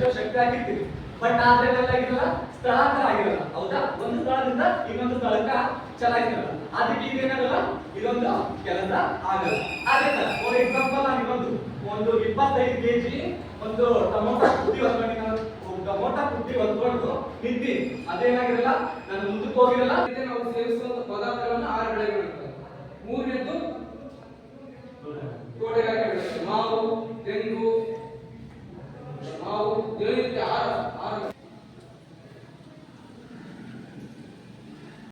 ಶಕ್ತಿ ಆಗಿರ್ತೀವಿ. ಬಟ್ ಆದ್ರೆ ಏನಾಗಿರಲ್ಲ ಸ್ಥಳಾಂತರ ಆಗಿರಲ್ಲ. ಹೌದಾ? ಒಂದು ಸ್ಥಳದಿಂದ ಇನ್ನೊಂದು ಸ್ಥಳಕ್ಕ ಚಲಾಯಿಸಲ್ಲ. ಅದಕ್ಕೆ ಇದೇನಾಗಲ್ಲ ಇದೊಂದು ಕೆಲಸ ಆಗಲ್ಲ. ಅದೇ ತರ ಫಾರ್ ಎಕ್ಸಾಂಪಲ್ ನಾನು ಇನ್ನೊಂದು ಒಂದು ಇಪ್ಪತ್ತೈದು ಕೆಜಿ ಒಂದು ಟೊಮೊಟೊ ಹೊತ್ಕೊಂಡು ನಾನು ಟೊಮೊಟೊ ಬುದ್ಧಿ ಹೊಂದ್ಕೊಂಡು ನಿಂತಿ ಅದೇನಾಗಿರಲ್ಲ? ನಾನು ಮುಂದಕ್ಕೆ ಹೋಗಿರಲ್ಲ? ಮತ್ತೆ ನಾವು ಸೇವಿಸುವಂತ ಪದಾರ್ಥಗಳನ್ನ ಆರು ಮೂರನೇದ್ದು ತೋಟಗಾರಿಕೆ. ಮಾವು ತೆಂಗು ಮಾವು ದಿನನಿತ್ಯ ಆರು ಆರು